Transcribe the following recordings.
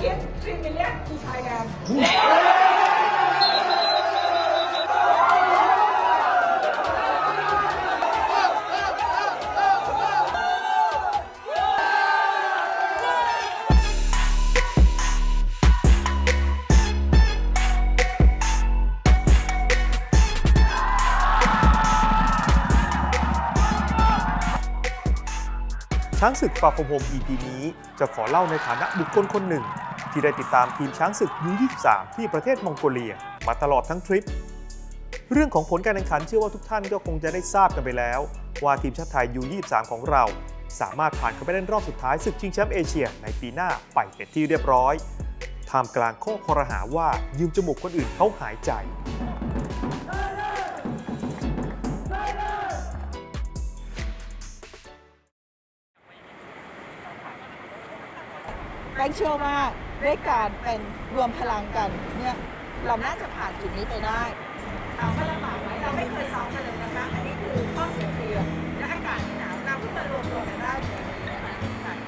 give 3 million to Thailand. ช้างศึกฟาฟโฮม EP นี้จะขอเล่าในฐานะบุคคลคนหนึ่ง ที่ได้ติดตามทีมช้างศึกยู23 ที่ประเทศมองโกเลีย มาตลอดทั้งทริป เรื่องของผลการแข่งขันเชื่อว่าทุกท่านก็คงจะได้ทราบกันไปแล้ว ว่าทีมชาติไทยยู23 ของเรา สามารถผ่านเข้าไปเล่นรอบสุดท้ายศึกชิงแชมป์เอเชีย ในปีหน้าไปเป็นที่เรียบร้อยท่ามกลางข้อคอรหาว่ายืมจมูกคนอื่นเขาหายใจแบงค์เชื่อว่า ด้วยการเป็นรวมพลังกันเนี่ยเราน่าจะผ่านจุดนี้ไปได้ถามว่าลำบากไหมเราไม่เคยซ้อมกันเลยนะคะอันนี้คือข้อเสียเปรียบและอากาศที่หนาวเราเพิ่งมารวมตัวกันได้ในวันนี้น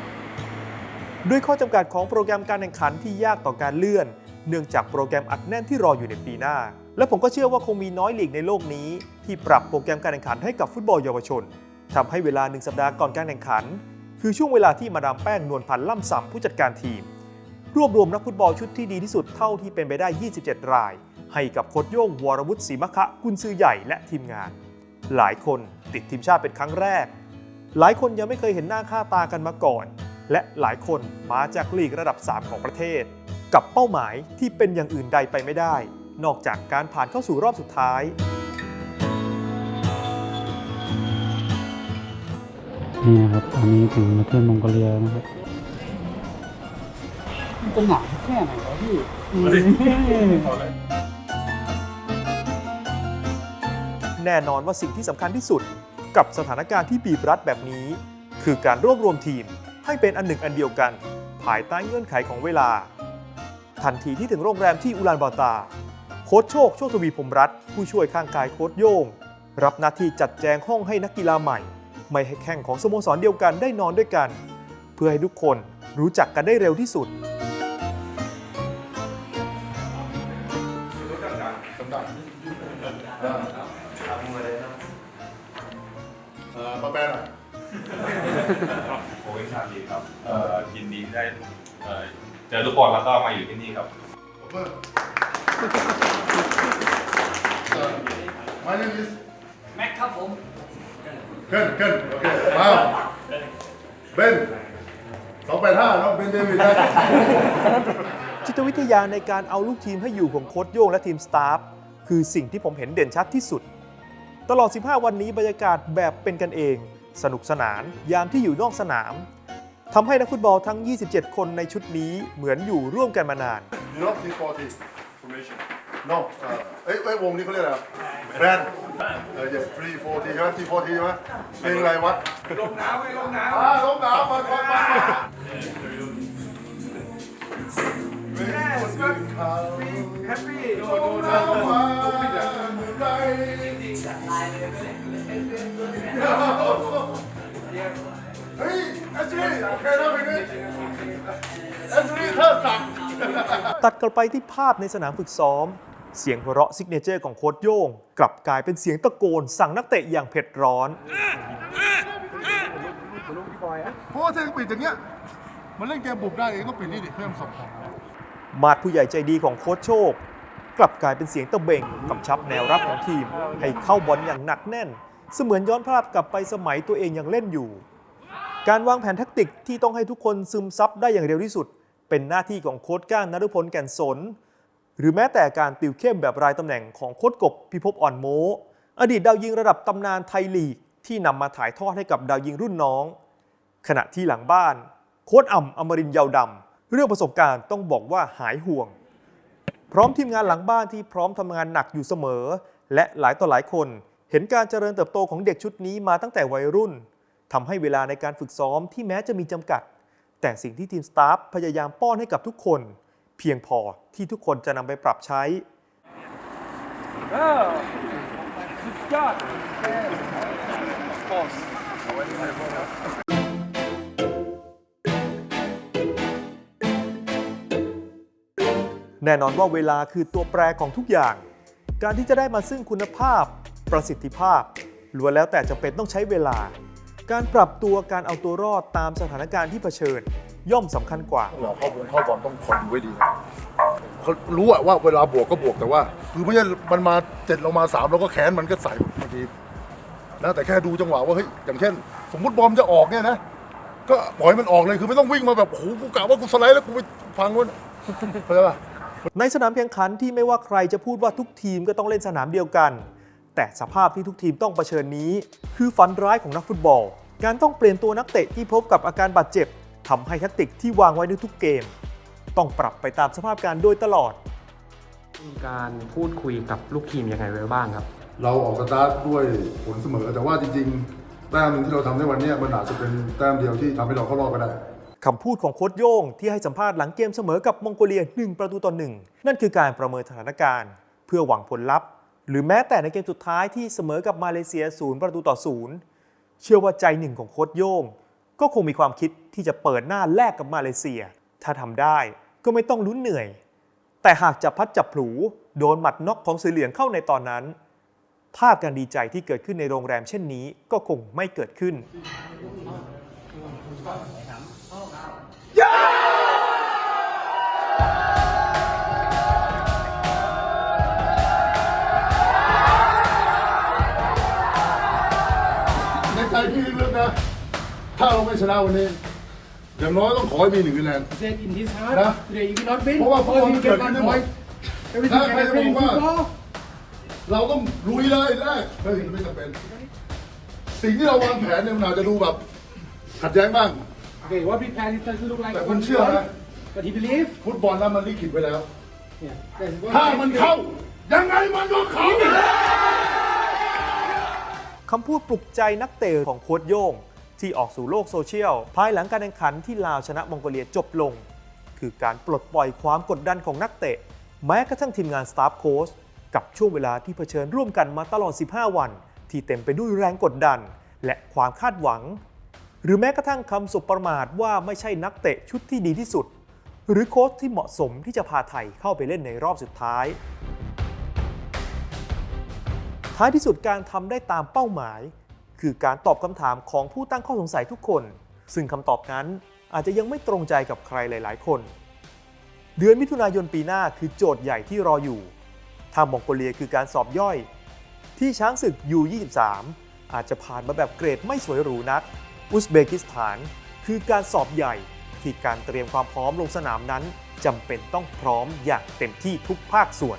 ด้วยข้อจำกัดของโปรแกรมการแข่งขันที่ยากต่อการเลื่อน เนื่องจากโปรแกรมอัดแน่นที่รออยู่ในปีหน้า และผมก็เชื่อว่าคงมีน้อยหลีกในโลกนี้ ที่ปรับโปรแกรมการแข่งขันให้กับฟุตบอลเยาวชนทำให้เวลาหนึ่งสัปดาห์ก่อนการแข่งขัน คือช่วงเวลาที่มาดามแป้งนวลพันธ์ล่ำซำผู้จัดการทีม รวบรวมนักฟุตบอลชุดที่ดีที่สุดเท่าที่เป็นไปได้ 27 ราย ให้กับโค้ชโย่งวรวุฒิศรีมะคะกุนซือใหญ่และทีมงาน หลายคนติดทีมชาติเป็นครั้งแรก หลายคนยังไม่เคยเห็นหน้าค่าตากันมาก่อน และหลายคนมาจากลีกระดับ 3 ของประเทศ กับเป้าหมายที่เป็นอย่างอื่นใดไปไม่ได้ นอกจากการผ่านเข้าสู่รอบสุดท้ายนี่นะครับตอนนี้ถึงประเทศมองโกเลียนะครับ มันจะหนาวแค่ไหนวะพี่แน่นอนว่าสิ่งที่สำคัญที่สุด กับสถานการณ์ที่บีบรัดแบบนี้ คือการรวบรวมทีมให้เป็นอันหนึ่งอันเดียวกัน ภายใต้เงื่อนไขของเวลา ทันทีที่ถึงโรงแรมที่อุลานบาตา โค้ชโชค โชคทวีพรหมรัตน์ผู้ช่วยข้างกายโค้ชโย่ง รับหน้าที่จัดแจงห้องให้นักกีฬาใหม่ ไม่ให้แข่งของสโมสรเดียวกันได้นอนด้วยกัน เพื่อให้ทุกคนรู้จักกันได้เร็วที่สุด เอ่อมาแปลหน่อยโอเวชาดีครับ เอ่อยินดีที่ได้เอ่อเจอทุกคนแล้วก็มาอยู่ที่นี่ครับเพิ่มเอ่อ my name is แม็กครับผมเกินเกินโอเคว้าวเบนสองแปดห้าเนาะเบนเดวิดนะ จิตวิทยาในการเอาลูกทีมให้อยู่ของโค้ชโย่งและทีมสตาฟคือสิ่งที่ผมเห็นเด่นชัดที่สุด ตลอด 15 วันนี้บรรยากาศแบบเป็นกันเอง สนุกสนานยามที่อยู่นอกสนามทำให้นักฟุตบอลทั้ง 27 คนในชุดนี้เหมือนอยู่ร่วมกันมานาน you know T40 formation no เอ่อเอ้ยเอ้ยวงนี้เขาเรียกอะไรแบรนด์เออ yes 340ใช่ไหม T40 ใช่ไหมเพลงอะไรวะลมหนาวไงลมหนาวอ่าลมหนาวมามามา Happy ลมหนาวมา ตัดกลับไปที่ภาพในสนามฝึกซ้อม เสียงหัวเราะซิกเนเจอร์ของโค้ชโย่ง กลับกลายเป็นเสียงตะโกน สั่งนักเตะอย่างเผ็ดร้อน เพราะว่าถ้าปิดอย่างเงี้ย มันเล่นเกมบุกได้เองก็ปิดนี่ดิเพิ่มสองมาดผู้ใหญ่ใจดีของโค้ชโชค กลับกลายเป็นเสียงตะเบงกำชับแนวรับของทีม ให้เข้าบอลอย่างหนักแน่น เสมือนย้อนภาพกลับไปสมัยตัวเองยังเล่นอยู่ การวางแผนแทคติกที่ต้องให้ทุกคนซึมซับได้อย่างเร็วที่สุด เป็นหน้าที่ของโค้ชก้านนฤพลแก่นสน หรือแม้แต่การติวเข้มแบบรายตำแหน่งของโค้ชกบพิภพอ่อนโม อดีตดาวยิงระดับตำนานไทยลีกที่นำมาถ่ายทอดให้กับดาวยิงรุ่นน้อง ขณะที่หลังบ้าน โค้ชอ่ำอมรินยาวดำเรื่องประสบการณ์ต้องบอกว่าหายห่วง พร้อมทีมงานหลังบ้านที่พร้อมทำงานหนักอยู่เสมอ และหลายต่อหลายคน เห็นการเจริญเติบโตของเด็กชุดนี้มาตั้งแต่วัยรุ่นทำให้เวลาในการฝึกซ้อมที่แม้จะมีจำกัด แต่สิ่งที่ทีมสตาฟพยายามป้อนให้กับทุกคน เพียงพอที่ทุกคนจะนำไปปรับใช้ยอดแน่นอนว่าเวลาคือตัวแปรของทุกอย่าง การที่จะได้มาซึ่งคุณภาพ ประสิทธิภาพล้วนแล้วแต่จำเป็นต้องใช้เวลา การปรับตัวการเอาตัวรอดตามสถานการณ์ที่เผชิญ ย่อมสำคัญกว่า เราเข้าวงเข้าบอลต้องคอนดูไว้ดีนะเขารู้อะว่าเวลาบวกก็บวกแต่ว่า คือไม่ใช่มันมาเจ็ดเรามาสามเราก็แขนมันก็ใส่บางทีนะแต่แค่ดูจังหวะว่าเฮ้ยอย่างเช่น สมมติบอลจะออกเนี่ยนะ ก็ปล่อยมันออกเลยคือไม่ต้องวิ่งมาแบบโอ้โหกูกะว่ากูสไลด์แล้วกูไปพังมันเข้าใจปะในสนามแข่งขันที่ไม่ว่าใครจะพูดว่าทุกทีมก็ต้องเล่นสนามเดียวกัน แต่สภาพที่ทุกทีมต้องเผชิญนี้ คือฝันร้ายของนักฟุตบอล การต้องเปลี่ยนตัวนักเตะที่พบกับอาการบาดเจ็บทำให้แทคติกที่วางไว้ในทุกเกม ต้องปรับไปตามสภาพการโดยตลอด มีการพูดคุยกับลูกทีมยังไงไว้บ้างครับ เราออกสตาร์ทด้วยผลเสมอ แต่ว่าจริงๆ แต้มหนึ่งที่เราทำในวันเนี้ยมันอาจจะเป็นแต้มเดียวที่ทำให้เราเข้ารอบก็ได้คำพูดของโค้ชโย่งที่ให้สัมภาษณ์หลังเกมเสมอกับมองโกเลีย 1 ประตูต่อหนึ่งนั่นคือการประเมินสถานการณ์ เพื่อหวังผลลัพธ์ หรือแม้แต่ในเกมสุดท้ายที่เสมอกับมาเลเซียศูนย์ประตูต่อศูนย์เชื่อว่าใจหนึ่งของโค้ชโย่ง ก็คงมีความคิดที่จะเปิดหน้าแลกกับมาเลเซีย ถ้าทำได้ก็ไม่ต้องลุ้นเหนื่อย แต่หากจับพัดจับผลูโดนหมัดน็อกของสีเหลืองเข้าในตอนนั้น ภาพการดีใจที่เกิดขึ้นในโรงแรมเช่นนี้ก็คงไม่เกิดขึ้น นะ ถ้าเราไม่ชนะวันนี้ อย่างน้อยต้องขอให้มีหนึ่งคะแนน said in his heart Nah. today you will not win เพราะว่าฟุตบอล because มัน you เกิด get ขึ้น one ได้หมด point everything ถ้าใคร can จะบ happen อก in ว่า football เราต้องลุยเลยแรกเฮ้ยไม่จำเป็น สิ่งที่เราวางแผนเนี่ยมันอาจจะดูแบบ ขัดแย้งบ้าง okay what we plan it doesn't look like แต่คุณ one เชื่อ point, นะ but he believe ฟุตบอลนั้นมันลิขิตไว้แล้ว yeah that's what ถ้ามันเข้า ยังไงมันก็เข้า คำพูดปลุกใจนักเตะของโค้ชโย่ง ที่ออกสู่โลกโซเชียล ภายหลังการแข่งขันที่ลาวชนะมองโกเลียจบลง คือการปลดปล่อยความกดดันของนักเตะ แม้กระทั่งทีมงานสตาฟโค้ชกับช่วงเวลาที่เผชิญร่วมกันมาตลอด 15 วัน ที่เต็มไปด้วยแรงกดดัน และความคาดหวัง หรือแม้กระทั่งคำสบประมาทว่าไม่ใช่นักเตะชุดที่ดีที่สุด หรือโค้ชที่เหมาะสมที่จะพาไทยเข้าไปเล่นในรอบสุดท้าย ท้ายที่สุดการทำได้ตามเป้าหมาย คือการตอบคำถามของผู้ตั้งข้อสงสัยทุกคน ซึ่งคำตอบนั้นอาจจะยังไม่ตรงใจกับใครหลาย ๆ คน เดือนมิถุนายนปีหน้าคือโจทย์ใหญ่ที่รออยู่ทางมองโกเลียคือการสอบย่อย ที่ช้างศึก U23 อาจจะผ่านมาแบบเกรดไม่สวยหรูนัก อุซเบกิสถาน คือการสอบใหญ่ที่การเตรียมความพร้อมลงสนามนั้นจำเป็นต้องพร้อมอย่างเต็มที่ทุกภาคส่วน